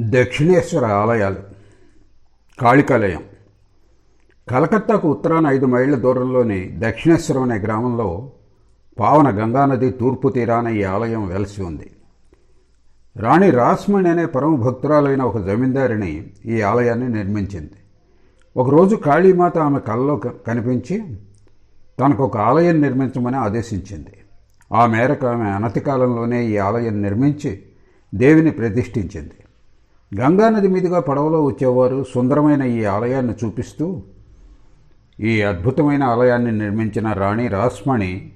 దక్షిణేశ్వర ఆలయాలు కాళికాలయం. కలకత్తాకు ఉత్తరాన ఐదు మైళ్ళ దూరంలోని దక్షిణేశ్వరం అనే గ్రామంలో పావన గంగానది తూర్పు తీరాన ఈ ఆలయం వెలసి ఉంది. రాణి రాస్మణి అనే పరమ భక్తురాలైన ఒక జమీందారిని ఈ ఆలయాన్ని నిర్మించింది. ఒకరోజు కాళీమాత ఆమె కళ్ళలో క- కనిపించి తనకు ఒక ఆలయం నిర్మించమని ఆదేశించింది. ఆ మేరకు ఆమె అనతి కాలంలోనే ఈ ఆలయం నిర్మించి దేవిని ప్రతిష్ఠించింది. గంగానది మీదుగా పడవలో వచ్చేవారు సుందరమైన ఈ ఆలయాన్ని చూపిస్తూ ఈ అద్భుతమైన ఆలయాన్ని నిర్మించిన రాణి రాస్మణి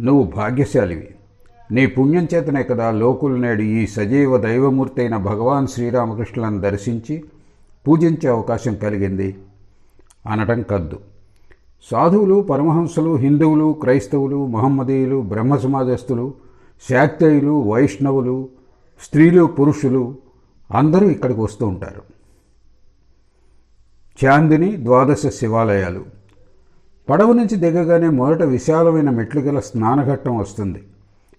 నువ్వు భాగ్యశాలివి. నీ పుణ్యం చేతనే కదా లోకులు నేడు ఈ సజీవ దైవమూర్తి అయిన భగవాన్ శ్రీరామకృష్ణులను దర్శించి పూజించే అవకాశం కలిగింది. అనటం కద్దు. సాధువులు పరమహంసలు హిందువులు క్రైస్తవులు మహమ్మదీయులు బ్రహ్మ సమాజస్తులు శాక్తేయులు వైష్ణవులు స్త్రీలు పురుషులు అందరూ ఇక్కడికి వస్తూ ఉంటారు. చాందిని ద్వాదశ శివాలయాలు. పడవ నుంచి దిగగానే మొదట విశాలమైన మెట్లు గల స్నానఘట్టం వస్తుంది.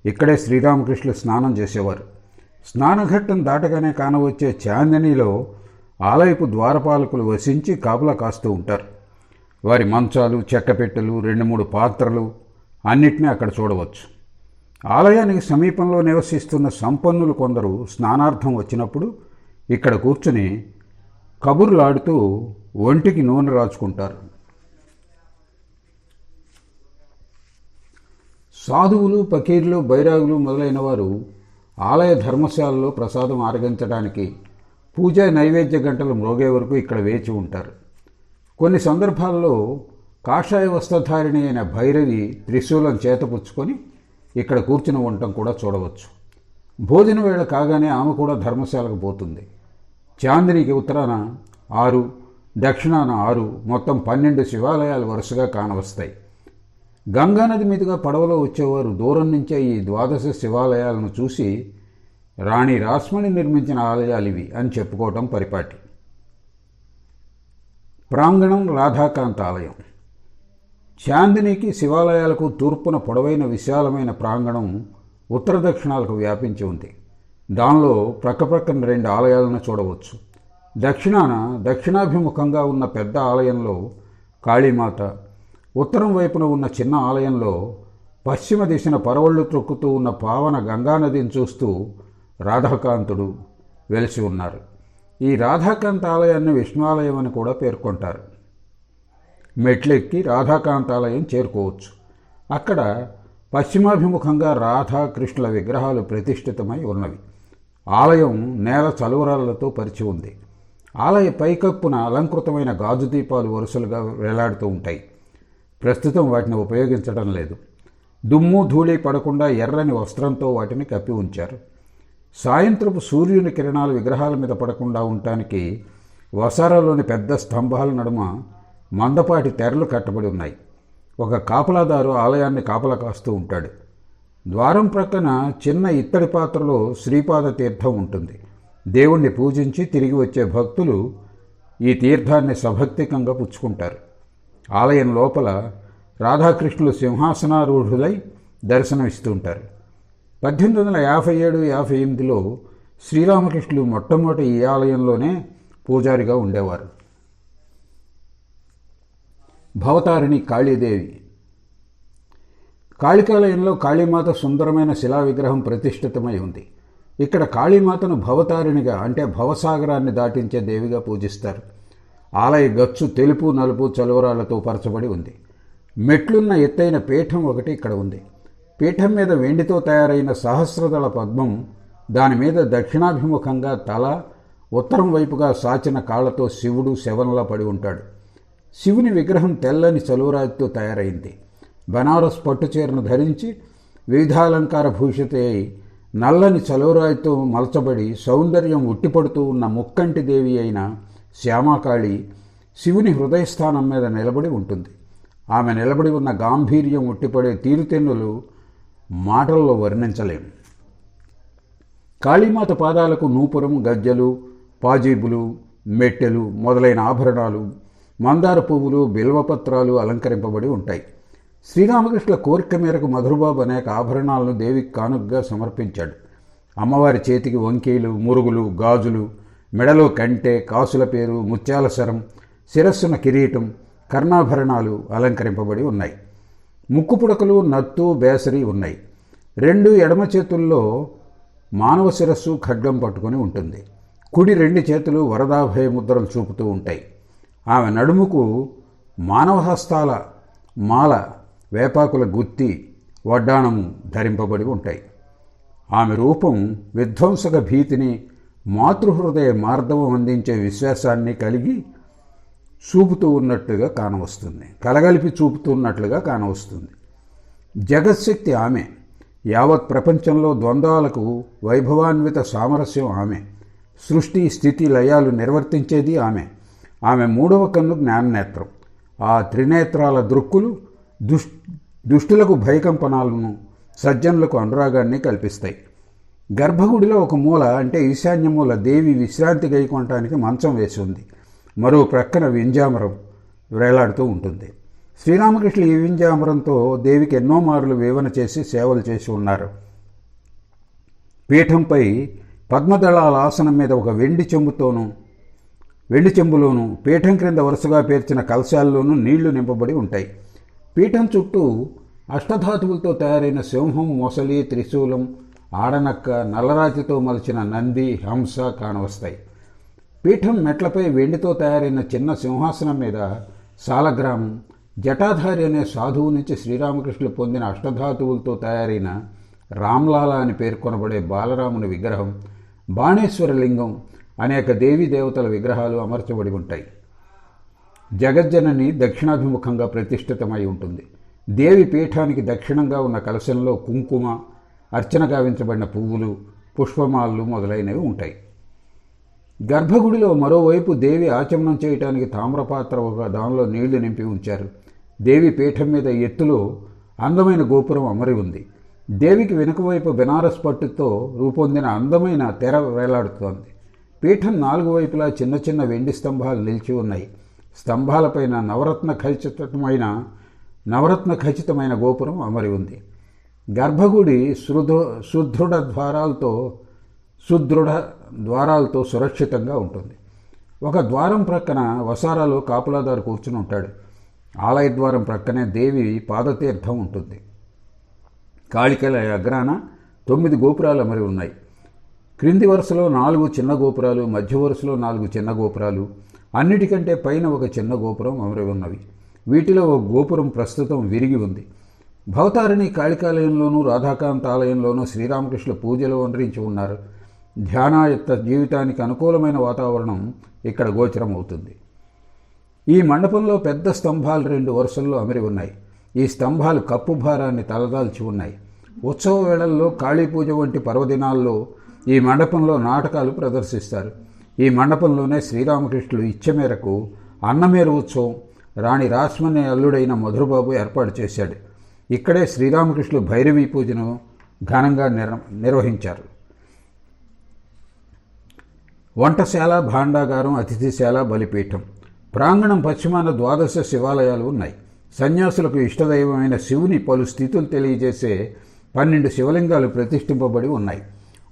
ఇక్కడే శ్రీరామకృష్ణులు స్నానం చేసేవారు. స్నానఘట్టం దాటగానే కానవచ్చే చాందినిలో ఆలయపు ద్వారపాలకులు వసించి కాపలా కాస్తూ ఉంటారు. వారి మంచాలు చెక్కపెట్టెలు రెండు మూడు పాత్రలు అన్నిటినీ అక్కడ చూడవచ్చు. ఆలయానికి సమీపంలో నివసిస్తున్న సంపన్నులు కొందరు స్నానార్థం వచ్చినప్పుడు ఇక్కడ కూర్చుని కబుర్లాడుతూ ఒంటికి నూనె రాచుకుంటారు. సాధువులు పకీర్లు బైరాగులు మొదలైన వారు ఆలయ ధర్మశాలలో ప్రసాదం ఆరగించడానికి పూజ నైవేద్య గంటలు మ్రోగే వరకు ఇక్కడ వేచి ఉంటారు. కొన్ని సందర్భాల్లో కాషాయ వస్త్రధారిణి అయిన భైరవి త్రిశూలం చేతపుచ్చుకొని ఇక్కడ కూర్చుని ఉండటం కూడా చూడవచ్చు. భోజన వేళ కాగానే ఆమె కూడా ధర్మశాలకు పోతుంది. చాందినికి ఉత్తరాన ఆరు దక్షిణాన ఆరు మొత్తం పన్నెండు శివాలయాలు వరుసగా కానవస్తాయి. గంగానది మీదుగా పడవలో వచ్చేవారు దూరం నుంచే ఈ ద్వాదశ శివాలయాలను చూసి రాణి రాస్మణి నిర్మించిన ఆలయాలు ఇవి అని చెప్పుకోవటం పరిపాటి. ప్రాంగణం రాధాకాంత ఆలయం చాందినికి శివాలయాలకు తూర్పున పొడవైన విశాలమైన ప్రాంగణం ఉత్తర దక్షిణాలకు వ్యాపించి ఉంది. దానిలో ప్రక్కప్రక్కన రెండు ఆలయాలను చూడవచ్చు. దక్షిణాన దక్షిణాభిముఖంగా ఉన్న పెద్ద ఆలయంలో కాళీమాత ఉత్తరం వైపున ఉన్న చిన్న ఆలయంలో పశ్చిమ దిశన పరవళ్ళు త్రొక్కుతూ ఉన్న పావన గంగానదిని చూస్తూ రాధాకాంతుడు వెలిసి ఉన్నారు. ఈ రాధాకాంత ఆలయాన్ని విష్ణు ఆలయం అని కూడా పేర్కొంటారు. మెట్లెక్కి రాధాకాంతాలయం చేరుకోవచ్చు. అక్కడ పశ్చిమాభిముఖంగా రాధాకృష్ణుల విగ్రహాలు ప్రతిష్ఠితమై ఉన్నవి. ఆలయం నేల చలువరాలతో పరిచి ఉంది. ఆలయ పైకప్పున అలంకృతమైన గాజు దీపాలు వరుసలుగా వేలాడుతూ ఉంటాయి. ప్రస్తుతం వాటిని ఉపయోగించడం లేదు. దుమ్ము ధూళి పడకుండా ఎర్రని వస్త్రంతో వాటిని కప్పి ఉంచారు. సాయంత్రపు సూర్యుని కిరణాలు విగ్రహాల మీద పడకుండా ఉండటానికి వసారాలోని పెద్ద స్తంభాల నడుమ మందపాటి తెరలు కట్టబడి ఉన్నాయి. ఒక కాపలాదారు ఆలయాన్ని కాపలా కాస్తూ ఉంటాడు. ద్వారం ప్రక్కన చిన్న ఇత్తడి పాత్రలో శ్రీపాద తీర్థం ఉంటుంది. దేవుణ్ణి పూజించి తిరిగి వచ్చే భక్తులు ఈ తీర్థాన్ని సభక్తికంగా పుచ్చుకుంటారు. ఆలయం లోపల రాధాకృష్ణులు సింహాసనారూఢులై దర్శనమిస్తూ ఉంటారు పద్దెనిమిది వందల యాభై ఏడు యాభై ఎనిమిదిలో శ్రీరామకృష్ణులు మొట్టమొదటి ఈ ఆలయంలోనే పూజారిగా ఉండేవారు. భవతారిణి కాళీదేవి. కాళికాలయంలో కాళీమాత సుందరమైన శిలా విగ్రహం ప్రతిష్ఠితమై ఉంది. ఇక్కడ కాళీమాతను భవతారిణిగా అంటే భవసాగరాన్ని దాటించే దేవిగా పూజిస్తారు. ఆలయ గచ్చు తెలుపు నలుపు చలువరాలతో పరచబడి ఉంది. మెట్లున్న ఎత్తైన పీఠం ఒకటి ఇక్కడ ఉంది. పీఠం మీద వెండితో తయారైన సహస్రదళ పద్మం దాని మీద దక్షిణాభిముఖంగా తల ఉత్తరం వైపుగా సాచిన కాళ్ళతో శివుడు శవనలా పడి ఉంటాడు. శివుని విగ్రహం తెల్లని చలువరాతితో తయారైంది. బనారస్ పట్టుచీరను ధరించి వివిధాలంకార భూషిత అయి నల్లని చలువరాయితో మలచబడి సౌందర్యం ఉట్టిపడుతూ ఉన్న ముక్కంటి దేవి అయిన శ్యామాకాళి శివుని హృదయస్థానం మీద నిలబడి ఉంటుంది. ఆమె నిలబడి ఉన్న గాంభీర్యం ఉట్టిపడే తీరుతెన్నులు మాటల్లో వర్ణించలేము కాళీమాత పాదాలకు నూపురం గజ్జలు పాజీబులు మెట్టెలు మొదలైన ఆభరణాలు మందార పువ్వులు బిల్వపత్రాలు అలంకరింపబడి ఉంటాయి. శ్రీరామకృష్ణ కోరిక మేరకు మధురబాబు అనేక ఆభరణాలను దేవికి కానుకగా సమర్పించాడు. అమ్మవారి చేతికి వంకీలు మురుగులు గాజులు మెడలో కంటే కాసుల పేరు ముత్యాల శరం శిరస్సున కిరీటం కర్ణాభరణాలు అలంకరింపబడి ఉన్నాయి. ముక్కు పుడకలు నత్తు బేసరి ఉన్నాయి. రెండు ఎడమ చేతుల్లో మానవ శిరస్సు ఖడ్గం పట్టుకొని ఉంటుంది. కుడి రెండు చేతులు వరదాభయ ముద్రలు చూపుతూ ఉంటాయి. ఆమె నడుముకు మానవ హస్తాల మాల వేపాకుల గుత్తి వడ్డాణము ధరింపబడి ఉంటాయి. ఆమె రూపం విధ్వంసక భీతిని మాతృహృదయ మార్దవం అందించే విశ్వాసాన్ని కలిగి చూపుతూ ఉన్నట్టుగా కానవస్తుంది. కలగలిపి చూపుతున్నట్లుగా కానవస్తుంది. జగత్శక్తి ఆమె. యావత్ ప్రపంచంలో ద్వంద్వాలకు వైభవాన్విత సామరస్యం ఆమె. సృష్టి స్థితి లయాలు నిర్వర్తించేది ఆమె. ఆమె మూడవ కన్ను జ్ఞాననేత్రం. ఆ త్రినేత్రాల దృక్కులు దుష్ దుష్టులకు భయకంపనాలను సజ్జనులకు అనురాగాన్ని కల్పిస్తాయి. గర్భగుడిలో ఒక మూల అంటే ఈశాన్య మూల దేవి విశ్రాంతి గైకొనటానికి మంచం వేసి ఉంది. మరో ప్రక్కన వింజామరం వేలాడుతూ ఉంటుంది. శ్రీరామకృష్ణ ఈ వింజామరంతో దేవికి ఎన్నో మార్లు వేవన చేసి సేవలు చేసి ఉన్నారు. పీఠంపై పద్మదళాల ఆసనం మీద ఒక వెండి చెంబుతోనూ వెండి చెంబులోను పీఠం క్రింద వరుసగా పేర్చిన కలశాల్లోనూ నీళ్ళు నింపబడి ఉంటాయి. పీఠం చుట్టూ అష్టధాతువులతో తయారైన సింహం మొసలి త్రిశూలం ఆడనక్క నల్లరాతితో మలిచిన నంది హంస కానవస్తాయి. పీఠం మెట్లపై వెండితో తయారైన చిన్న సింహాసనం మీద సాలగ్రామం జటాధారి అనే సాధువు నుంచి శ్రీరామకృష్ణులు పొందిన అష్టధాతువులతో తయారైన రామ్లాల అని పేర్కొనబడే బాలరాముని విగ్రహం బాణేశ్వర లింగం అనేక దేవీ దేవతల విగ్రహాలు అమర్చబడి ఉంటాయి. జగజ్జనని దక్షిణాభిముఖంగా ప్రతిష్ఠితమై ఉంటుంది. దేవి పీఠానికి దక్షిణంగా ఉన్న కలశంలో కుంకుమ అర్చన గావించబడిన పువ్వులు పుష్పమాలు మొదలైనవి ఉంటాయి. గర్భగుడిలో మరోవైపు దేవి ఆచమనం చేయటానికి తామ్రపాత్ర ఒక దానిలో నీళ్ళు నింపి ఉంచారు. దేవి పీఠం మీద ఎత్తులో అందమైన గోపురం అమరి ఉంది. దేవికి వెనుకవైపు బెనారస్ పట్టుతో రూపొందిన అందమైన తెర వేలాడుతోంది. పీఠం నాలుగు వైపులా చిన్న చిన్న వెండి స్తంభాలు నిలిచి ఉన్నాయి. స్తంభాలపైన నవరత్న ఖచ్చితమైన నవరత్న ఖచ్చితమైన గోపురం అమరి ఉంది. గర్భగుడి సుదృ సుదృఢ ద్వారాలతో సుదృఢ ద్వారాలతో సురక్షితంగా ఉంటుంది. ఒక ద్వారం ప్రక్కన వసారాలో కాపులాదారు కూర్చుని ఉంటాడు. ఆలయ ద్వారం ప్రక్కనే దేవి పాదతీర్థం ఉంటుంది. కాళికల అగ్రాన తొమ్మిది గోపురాలు అమరి ఉన్నాయి. క్రింది వరుసలో నాలుగు చిన్న గోపురాలు మధ్య వరుసలో నాలుగు చిన్న గోపురాలు అన్నిటికంటే పైన ఒక చిన్న గోపురం అమరి ఉన్నవి. వీటిలో ఒక గోపురం ప్రస్తుతం విరిగి ఉంది. భవతారిణి కాళికాలయంలోనూ రాధాకాంత ఆలయంలోనూ శ్రీరామకృష్ణ పూజలు వనరించి ఉన్నారు. ధ్యానాయుక్త జీవితానికి అనుకూలమైన వాతావరణం ఇక్కడ గోచరమవుతుంది. ఈ మండపంలో పెద్ద స్తంభాలు రెండు వరుసల్లో అమరి ఉన్నాయి. ఈ స్తంభాలు కప్పు భారాన్ని తలదాల్చి ఉన్నాయి. ఉత్సవ వేళల్లో కాళీ పూజ వంటి పర్వదినాల్లో ఈ మండపంలో నాటకాలు ప్రదర్శిస్తారు. ఈ మండపంలోనే శ్రీరామకృష్ణులు ఇచ్చ మేరకు అన్నమేరు ఉత్సవం రాణి రాస్మని అల్లుడైన మధురబాబు ఏర్పాటు చేశాడు. ఇక్కడే శ్రీరామకృష్ణులు భైరవీ పూజను ఘనంగా నిర్ నిర్వహించారు. వంటశాల భాండాగారం అతిథిశాల బలిపీఠం ప్రాంగణం పశ్చిమాన ద్వాదశ శివాలయాలు ఉన్నాయి. సన్యాసులకు ఇష్టదైవమైన శివుని పలు స్థితులు తెలియజేసే పన్నెండు శివలింగాలు ప్రతిష్ఠింపబడి ఉన్నాయి.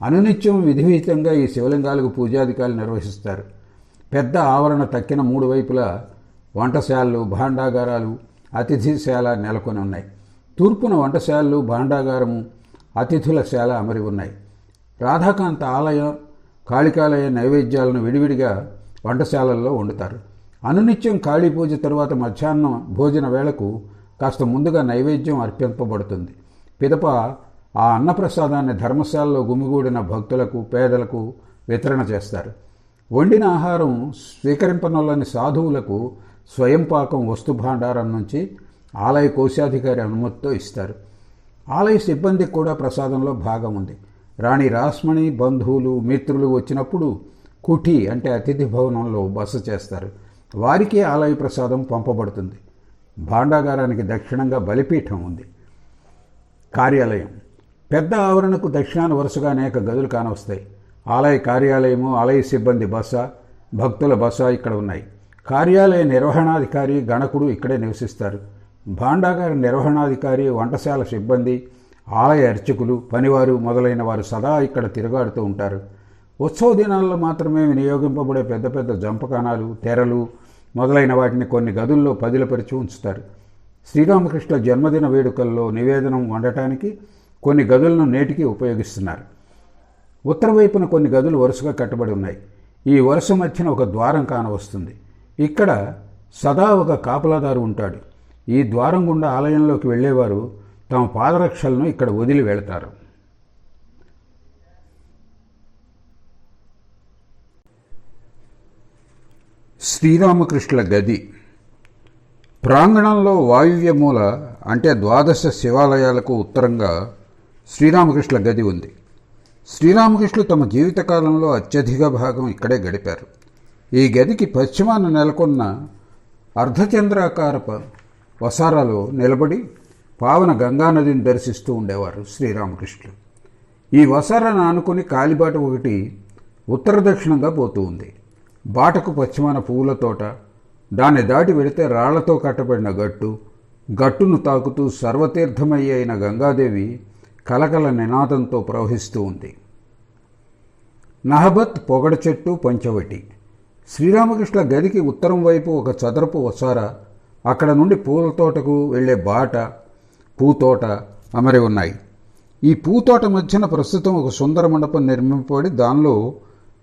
అనునిత్యం విధివిహితంగా ఈ శివలింగాలకు పూజాధికారులు నిర్వహిస్తారు. పెద్ద ఆవరణ తక్కిన మూడు వైపులా వంటశాలలు భాండాగారాలు అతిథిశాల నెలకొని ఉన్నాయి. తూర్పున వంటశాలలు భాండాగారము అతిథుల శాల అమరి ఉన్నాయి. రాధాకాంత ఆలయం కాళికాలయ నైవేద్యాలను విడివిడిగా వంటశాలల్లో వండుతారు. అనునిత్యం కాళీ పూజ తరువాత మధ్యాహ్నం భోజన వేళకు కాస్త ముందుగా నైవేద్యం అర్పింపబడుతుంది. పిదప ఆ అన్నప్రసాదాన్ని ధర్మశాలలో గుమిగూడిన భక్తులకు పేదలకు వితరణ చేస్తారు. వండిన ఆహారం స్వీకరింపనొల్లని సాధువులకు స్వయం పాకం వస్తు భాండారం నుంచి ఆలయ కోశాధికారి అనుమతితో ఇస్తారు. ఆలయ సిబ్బందికి కూడా ప్రసాదంలో భాగం ఉంది. రాణి రాస్మణి బంధువులు మిత్రులు వచ్చినప్పుడు కుఠి అంటే అతిథి భవనంలో బస చేస్తారు. వారికి ఆలయ ప్రసాదం పంపబడుతుంది. భాండాగారానికి దక్షిణంగా బలిపీఠం ఉంది. కార్యాలయం. పెద్ద ఆవరణకు దక్షిణాన వరుసగా అనేక గదులు కానవస్తాయి. ఆలయ కార్యాలయము ఆలయ సిబ్బంది బస భక్తుల బస ఇక్కడ ఉన్నాయి. కార్యాలయ నిర్వహణాధికారి గణకుడు ఇక్కడే నివసిస్తారు. భాండాగారి నిర్వహణాధికారి వంటశాల సిబ్బంది ఆలయ అర్చకులు పనివారు మొదలైన వారు సదా ఇక్కడ తిరుగాడుతూ ఉంటారు. ఉత్సవ దినాల్లో మాత్రమే వినియోగింపబడే పెద్ద పెద్ద జంపకానాలు తెరలు మొదలైన వాటిని కొన్ని గదుల్లో పదిలపరిచి ఉంచుతారు. శ్రీరామకృష్ణ జన్మదిన వేడుకల్లో నివేదనం వండటానికి కొన్ని గదులను నేటికి ఉపయోగిస్తున్నారు. ఉత్తర వైపున కొన్ని గదులు వరుసగా కట్టబడి ఉన్నాయి. ఈ వరుస మధ్యన ఒక ద్వారం కానవస్తుంది. ఇక్కడ సదా ఒక కాపలాదారు ఉంటాడు. ఈ ద్వారం గుండా ఆలయంలోకి వెళ్ళేవారు తమ పాదరక్షలను ఇక్కడ వదిలి వెళతారు. శ్రీరామకృష్ణుల గది. ప్రాంగణంలో వాయువ్య మూల అంటే ద్వాదశ శివాలయాలకు ఉత్తరంగా శ్రీరామకృష్ణుల గది ఉంది. శ్రీరామకృష్ణులు తమ జీవితకాలంలో అత్యధిక భాగం ఇక్కడే గడిపారు. ఈ గదికి పశ్చిమాన నెలకొన్న అర్ధచంద్రాకారప వసారాలో నిలబడి పావన గంగానదిని దర్శిస్తూ ఉండేవారు శ్రీరామకృష్ణులు. ఈ వసారాన్ని ఆనుకుని కాలిబాట ఒకటి ఉత్తర దక్షిణంగా పోతూ ఉంది. బాటకు పశ్చిమాన పువ్వుల తోట దాన్ని దాటి వెళితే రాళ్ళతో కట్టబడిన గట్టు గట్టును తాకుతూ సర్వతీర్థమయ్యైన గంగాదేవి కలకల నినాదంతో ప్రవహిస్తూ ఉంది. నహబత్ పొగడ చెట్టు పంచవటి. శ్రీరామకృష్ణ గదికి ఉత్తరం వైపు ఒక చదరపు వసార అక్కడ నుండి పూల తోటకు వెళ్ళే బాట పూతోట అమరి ఉన్నాయి. ఈ పూతోట మధ్యన ప్రస్తుతం ఒక సుందర మండపం నిర్మింపబడి దానిలో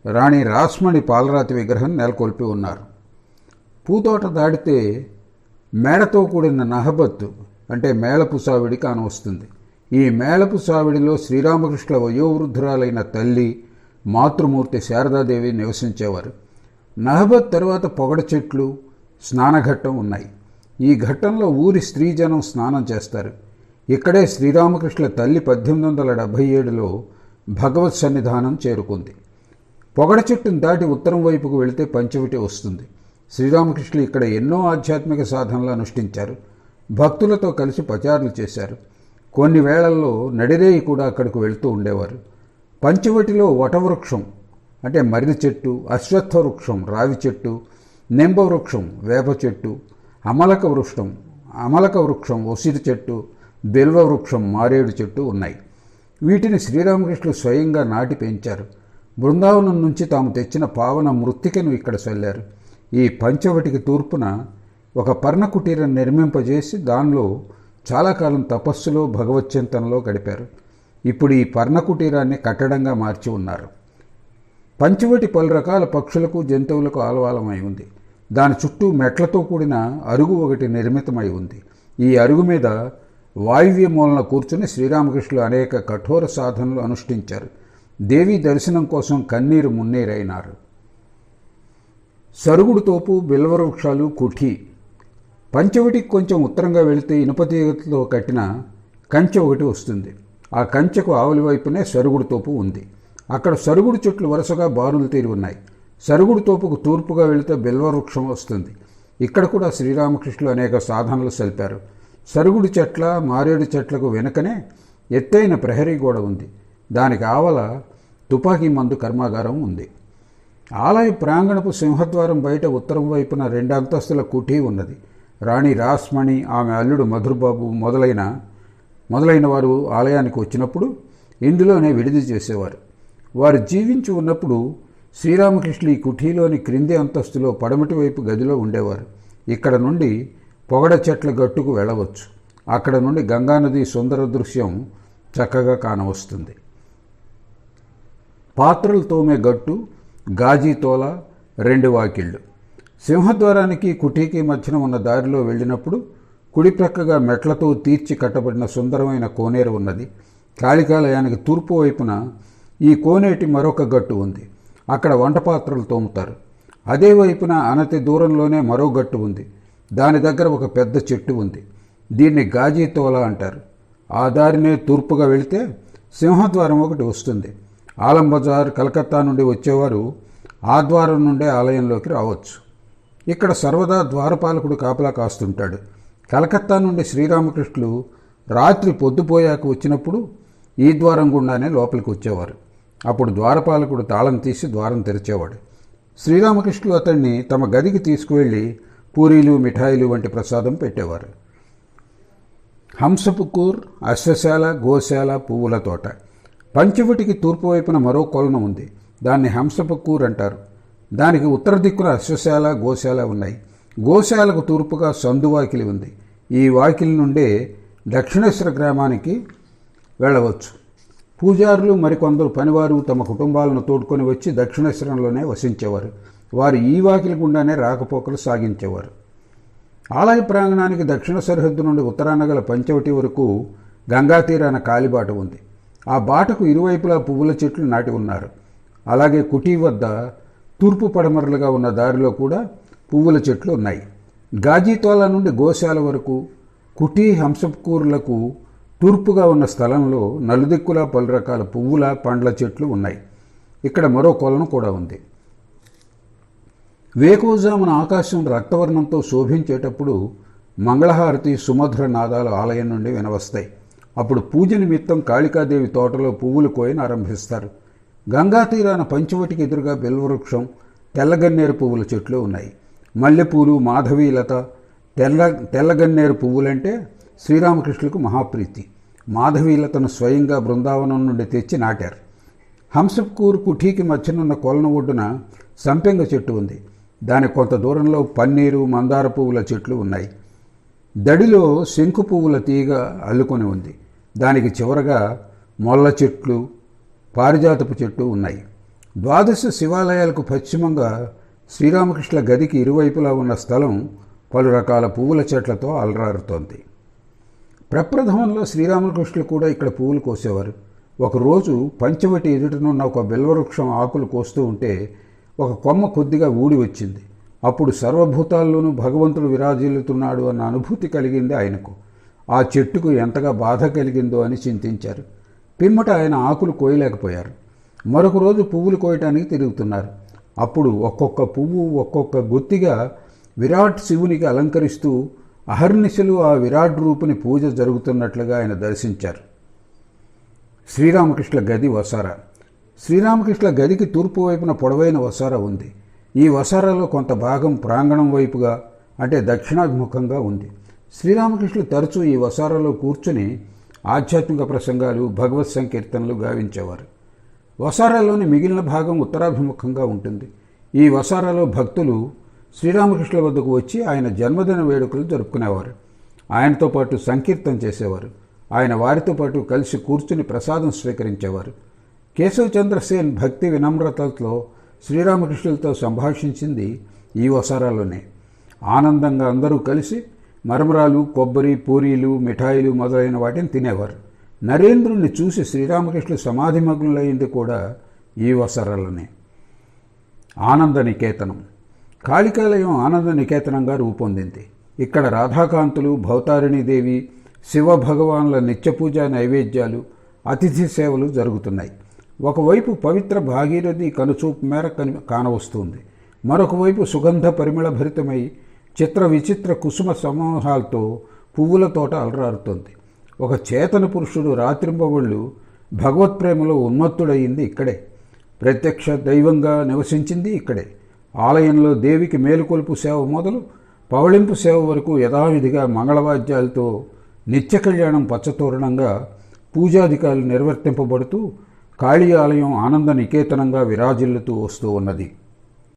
రాణి రాస్మణి పాలరాతి విగ్రహం నెలకొల్పి ఉన్నారు. పూతోట దాటితే మేడతో కూడిన నహబత్తు అంటే మేళపుసావిడి కానవస్తుంది ఈ మేళపు సావిడిలో శ్రీరామకృష్ణ వయోవృద్ధురాలైన తల్లి మాతృమూర్తి శారదాదేవి నివసించేవారు. నహబత్ తర్వాత పొగడ చెట్లు స్నానఘట్టం ఉన్నాయి. ఈ ఘట్టంలో ఊరి స్త్రీజనం స్నానం చేస్తారు. ఇక్కడే శ్రీరామకృష్ణ తల్లి పద్దెనిమిది వందల డెబ్భై ఏడులో భగవత్ సన్నిధానం చేరుకుంది. పొగడ చెట్టును దాటి ఉత్తరం వైపుకు వెళితే పంచవటి వస్తుంది. శ్రీరామకృష్ణులు ఇక్కడ ఎన్నో ఆధ్యాత్మిక సాధనలు అనుష్ఠించారు. భక్తులతో కలిసి ప్రచారాలు చేశారు. కొన్ని వేళల్లో నడిరేయి కూడా అక్కడికి వెళుతూ ఉండేవారు. పంచవటిలో వటవృక్షం అంటే మర్రి చెట్టు అశ్వత్థ వృక్షం రావి చెట్టు నింబ వృక్షం వేప చెట్టు అమలక వృక్షం అమలక వృక్షం ఉసిరి చెట్టు బిల్వ వృక్షం మారేడు చెట్టు ఉన్నాయి. వీటిని శ్రీరామకృష్ణులు స్వయంగా నాటి పెంచారు. బృందావనం నుంచి తాము తెచ్చిన పావన మృత్తికను ఇక్కడ చల్లారు. ఈ పంచవటికి తూర్పున ఒక పర్ణకుటీరం నిర్మింపజేసి దానిలో చాలా కాలం తపస్సులో భగవచ్చింతనలో గడిపారు. ఇప్పుడు ఈ పర్ణకుటీరాన్ని కట్టడంగా మార్చి ఉన్నారు. పంచవటి పలు రకాల పక్షులకు జంతువులకు ఆలవాలమై ఉంది. దాని చుట్టూ మెట్లతో కూడిన అరుగు ఒకటి నిర్మితమై ఉంది. ఈ అరుగు మీద వాయువ్య మూలన కూర్చుని శ్రీరామకృష్ణులు అనేక కఠోర సాధనలు అనుష్ఠించారు. దేవి దర్శనం కోసం కన్నీరు మున్నీరైనారు. సరుగుడు తోపు బిల్వవృక్షాలు కుఠీ. పంచవటికి కొంచెం ఉత్తరంగా వెళితే ఇనుపతీగతో కట్టిన కంచె ఒకటి వస్తుంది. ఆ కంచెకు ఆవలి వైపునే సరుగుడు తోపు ఉంది. అక్కడ సరుగుడు చెట్లు వరుసగా బారులు తీరి ఉన్నాయి. సరుగుడు తోపుకు తూర్పుగా వెళితే బిల్వవృక్షం వస్తుంది. ఇక్కడ కూడా శ్రీరామకృష్ణులు అనేక సాధనలు సలిపారు. సరుగుడు చెట్ల మారేడు చెట్లకు వెనుకనే ఎత్తైన ప్రహరీ గోడ ఉంది. దానికి ఆవల తుపాకీ మందు కర్మాగారం ఉంది. ఆలయ ప్రాంగణపు సింహద్వారం బయట ఉత్తరం వైపున రెండు అంతస్తుల కుఠీ ఉన్నది. రాణి రాస్మణి ఆమె అల్లుడు మధుర్బాబు మొదలైన మొదలైన వారు ఆలయానికి వచ్చినప్పుడు ఇందులోనే విడిది చేసేవారు. వారు జీవించి ఉన్నప్పుడు శ్రీరామకృష్ణ ఈ కుఠీలోని క్రింది అంతస్తులో పడమటి వైపు గదిలో ఉండేవారు. ఇక్కడ నుండి పొగడ చెట్ల గట్టుకు వెళ్ళవచ్చు. అక్కడ నుండి గంగానది సుందర దృశ్యం చక్కగా కానవస్తుంది. పాత్రలు తోమే గట్టు గాజీ తోల రెండు వాకిళ్ళు. సింహద్వారానికి కుటీకి మధ్యన ఉన్న దారిలో వెళ్ళినప్పుడు కుడిప్రక్కగా మెట్లతో తీర్చి కట్టబడిన సుందరమైన కోనేరు ఉన్నది. కాళికాలయానికి తూర్పు వైపున ఈ కోనేటి మరొక గట్టు ఉంది. అక్కడ వంటపాత్రలు తోముతారు. అదే వైపున అనతి దూరంలోనే మరో గట్టు ఉంది. దాని దగ్గర ఒక పెద్ద చెట్టు ఉంది. దీన్ని గాజీ తోల అంటారు. ఆ దారినే తూర్పుగా వెళితే సింహద్వారం ఒకటి వస్తుంది. ఆలం బజార్ కలకత్తా నుండి వచ్చేవారు ఆ ద్వారం నుండే ఆలయంలోకి రావచ్చు. ఇక్కడ సర్వదా ద్వారపాలకుడు కాపలా కాస్తుంటాడు. కలకత్తా నుండి శ్రీరామకృష్ణులు రాత్రి పొద్దుపోయాక వచ్చినప్పుడు ఈ ద్వారం గుండానే లోపలికి వచ్చేవారు. అప్పుడు ద్వారపాలకుడు తాళం తీసి ద్వారం తెరిచేవాడు. శ్రీరామకృష్ణులు అతన్ని తమ గదికి తీసుకువెళ్ళి పూరీలు మిఠాయిలు వంటి ప్రసాదం పెట్టేవారు. హంసపుకూర్ అశ్వశాల గోశాల పువ్వుల తోట. పంచవటికి తూర్పు వైపున మరో కొలను ఉంది. దాన్ని హంసపుకూర్ అంటారు. దానికి ఉత్తర దిక్కున అశ్వశాల గోశాల ఉన్నాయి. గోశాలకు తూర్పుగా సందు వాకిలి ఉంది. ఈ వాకిలి నుండే దక్షిణేశ్వర గ్రామానికి వెళ్ళవచ్చు. పూజారులు మరికొందరు పనివారు తమ కుటుంబాలను తోడుకొని వచ్చి దక్షిణేశ్వరంలోనే వసించేవారు. వారు ఈ వాకిలి గుండానే రాకపోకలు సాగించేవారు. ఆలయ ప్రాంగణానికి దక్షిణ సరిహద్దు నుండి ఉత్తరాన గల పంచవటి వరకు గంగా తీరాన కాలిబాట ఉంది. ఆ బాటకు ఇరువైపులా పువ్వుల చెట్లు నాటి ఉన్నారు. అలాగే కుటీ వద్ద తూర్పు పడమరలుగా ఉన్న దారిలో కూడా పువ్వుల చెట్లు ఉన్నాయి. గాజీతోల నుండి గోశాల వరకు కుటీ హంసకూరులకు తూర్పుగా ఉన్న స్థలంలో నలుదిక్కులా పలు రకాల పువ్వుల పండ్ల చెట్లు ఉన్నాయి. ఇక్కడ మరో కొలను కూడా ఉంది. వేకువజామున ఆకాశం రక్తవర్ణంతో శోభించేటప్పుడు మంగళహారతి సుమధుర నాదాలు ఆలయం నుండి వినవస్తాయి. అప్పుడు పూజ నిమిత్తం కాళికాదేవి తోటలో పువ్వులు కోయని ఆరంభిస్తారు. గంగా తీరాన పంచవటికి ఎదురుగా బెల్వవృక్షం తెల్లగన్నేరు పువ్వుల చెట్లు ఉన్నాయి. మల్లెపూలు మాధవీలత తెల్ల తెల్లగన్నేరు పువ్వులంటే శ్రీరామకృష్ణులకు మహాప్రీతి. మాధవీలతను స్వయంగా బృందావనం నుండి తెచ్చి నాటారు. హంసపూర్ కుఠీకి మధ్యనున్న కొలను ఒడ్డున సంపెంగ చెట్టు ఉంది. దాని కొంత దూరంలో పన్నీరు మందార పువ్వుల చెట్లు ఉన్నాయి. దడిలో శంకు పువ్వుల తీగ అల్లుకొని ఉంది. దానికి చివరగా మొల్ల చెట్లు పారిజాతపు చెట్టు ఉన్నాయి. ద్వాదశ శివాలయాలకు పశ్చిమంగా శ్రీరామకృష్ణ గదికి ఇరువైపులా ఉన్న స్థలం పలు రకాల పువ్వుల చెట్లతో అలరారుతోంది. ప్రప్రథమంలో శ్రీరామకృష్ణులు కూడా ఇక్కడ పువ్వులు కోసేవారు. ఒకరోజు పంచవటి ఎదుటనున్న ఒక బిల్వవృక్షం ఆకులు కోస్తూ ఉంటే ఒక కొమ్మ కొద్దిగా ఊడి వచ్చింది. అప్పుడు సర్వభూతాల్లోనూ భగవంతుడు విరాజిల్లుతున్నాడు అన్న అనుభూతి కలిగింది ఆయనకు. ఆ చెట్టుకు ఎంతగా బాధ కలిగిందో అని చింతించారు. పిమ్మట ఆయన ఆకులు కోయలేకపోయారు. మరొక రోజు పువ్వులు కోయటానికి తిరుగుతున్నారు. అప్పుడు ఒక్కొక్క పువ్వు ఒక్కొక్క గుత్తిగా విరాట్ శివునికి అలంకరిస్తూ అహర్నిశలు ఆ విరాట్ రూపుని పూజ జరుగుతున్నట్లుగా ఆయన దర్శించారు. శ్రీరామకృష్ణ గది వసార. శ్రీరామకృష్ణ గదికి తూర్పు వైపున పొడవైన వసార ఉంది. ఈ వసారాలో కొంత భాగం ప్రాంగణం వైపుగా అంటే దక్షిణాభిముఖంగా ఉంది. శ్రీరామకృష్ణులు తరచూ ఈ వసారాలో కూర్చుని ఆధ్యాత్మిక ప్రసంగాలు భగవత్ సంకీర్తనలు గావించేవారు. వసారాలోని మిగిలిన భాగం ఉత్తరాభిముఖంగా ఉంటుంది. ఈ వసారాలో భక్తులు శ్రీరామకృష్ణుల వద్దకు వచ్చి ఆయన జన్మదిన వేడుకలు జరుపుకునేవారు. ఆయనతో పాటు సంకీర్తన చేసేవారు. ఆయన వారితో పాటు కలిసి కూర్చుని ప్రసాదం స్వీకరించేవారు. కేశవ చంద్రసేన్ భక్తి వినమ్రతలతో శ్రీరామకృష్ణులతో సంభాషించింది ఈ వసారాలోనే ఆనందంగా అందరూ కలిసి మరమరాలు కొబ్బరి పూరీలు మిఠాయిలు మొదలైన వాటిని తినేవారు. నరేంద్రుణ్ణి చూసి శ్రీరామకృష్ణుడు సమాధిమగ్నులైంది కూడా ఈ వసరలనే ఆనంద నికేతనం కాళికాలయం ఆనంద నికేతనంగా రూపొందింది. ఇక్కడ రాధాకాంతులు భౌతారిణీదేవి శివ భగవాన్ల నిత్యపూజ నైవేద్యాలు అతిథి సేవలు జరుగుతున్నాయి. ఒకవైపు పవిత్ర భాగీరథి కనుచూపు మేర కని కానవస్తుంది. మరొకవైపు సుగంధ పరిమళ భరితమై చిత్ర విచిత్ర కుసుమ సమూహాలతో పువ్వుల తోట అలరారుతోంది. ఒక చేతన పురుషుడు రాత్రింబవళ్ళు భగవత్ప్రేమలో ఉన్మత్తుడయింది ఇక్కడే. ప్రత్యక్ష దైవంగా నివసించింది ఇక్కడే. ఆలయంలో దేవికి మేలుకొలుపు సేవ మొదలు పవళింపు సేవ వరకు యథావిధిగా మంగళవాద్యాలతో నిత్య కళ్యాణం పచ్చతోరణంగా పూజాధికారులు నిర్వర్తింపబడుతూ కాళీ ఆలయం ఆనంద నికేతనంగా విరాజిల్లుతూ వస్తూ ఉన్నది.